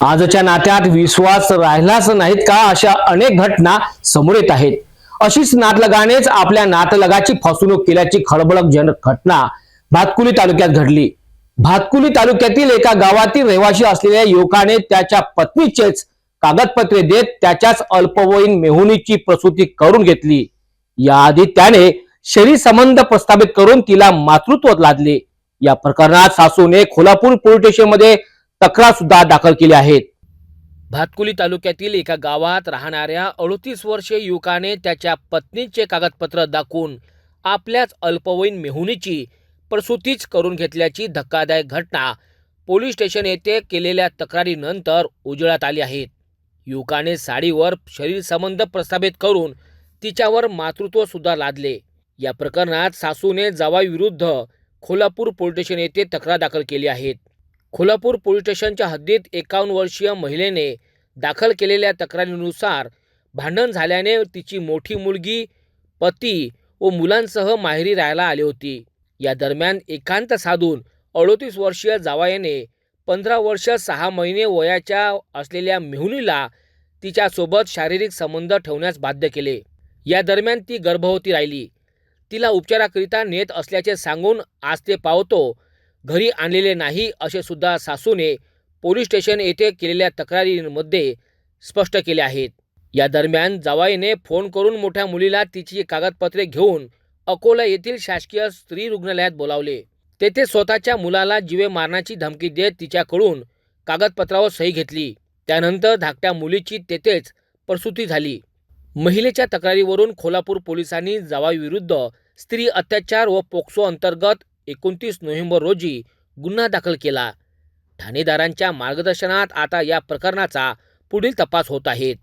आजच्या नात्यात विश्वास राहिलाच नाहीत का अशा अनेक घटना समोर येत आहेत. अशीच नातलगानेच आपल्या नातलगाची फसवणूक केल्याची खळबळजनक घटना भातकुली तालुक्यात घडली. भातकुली तालुक्यातील एका गावातील रहिवासी असलेल्या युवकाने त्याच्या पत्नीचेच कागदपत्रे देत त्याच्याच अल्पवयीन मेहुनीची प्रसूती करून घेतली. याआधी त्याने शरीर संबंध प्रस्थापित करून तिला मातृत्व लादले. या प्रकरणात सासूने कोल्हापूर पोलीस स्टेशनमध्ये तक्रार सुद्धा दाखल केली आहेत. भातकुली तालुक्यातील एका गावात राहणाऱ्या अडतीस वर्षीय युवकाने त्याच्या पत्नीचे कागदपत्र दाखवून आपल्याच अल्पवयीन मेहुनीची प्रसूतीच करून घेतल्याची धक्कादायक घटना पोलीस स्टेशन येथे केलेल्या तक्रारीनंतर उजळात आली आहेत युवकाने साडीवर शरीर संबंध प्रस्थापित करून तिच्यावर मातृत्व सुद्धा लादले. या प्रकरणात सासूने जावाईविरुद्ध कोल्हापूर पोलीस स्टेशन येथे तक्रार दाखल केली आहेत. कोल्हापूर पोलीस स्टेशनच्या हद्दीत एकावन्न वर्षीय महिलेने दाखल केलेल्या तक्रारीनुसार भांडण झाल्याने तिची मोठी मुलगी पती व मुलांसह माहेरी राहायला आली होती. या दरम्यान एकांत साधून अडोतीस वर्षीय जावायाने पंधरा वर्ष सहा महिने वयाच्या असलेल्या मेहुनीला तिच्यासोबत शारीरिक संबंध ठेवण्यास बाध्य केले. या दरम्यान ती गर्भवती राहिली. तिला उपचाराकरिता नेत असल्याचे सांगून आज ते पावतो घरी आणलेले नाही असे सुद्धा सासूने पोलीस स्टेशन येथे केलेल्या तक्रारीमध्ये स्पष्ट केले आहेत. या दरम्यान जावाईने फोन करून मोठ्या मुलीला तिची कागदपत्रे घेऊन अकोला येथील शासकीय स्त्री रुग्णालयात बोलावले. तेथे स्वतःच्या मुलाला जीवे मारण्याची धमकी देत तिच्याकडून कागदपत्रावर सही घेतली. त्यानंतर धाकट्या मुलीची तेथेच प्रसूती झाली. महिलेच्या तक्रारीवरून खोलापूर पोलिसांनी जावाईविरुद्ध स्त्री अत्याचार व पोक्सो अंतर्गत एकोणतीस नोव्हेंबर रोजी गुन्हा दाखल केला. ठाणेदारांच्या मार्गदर्शनात आता या प्रकरणाचा पुढील तपास होत आहेत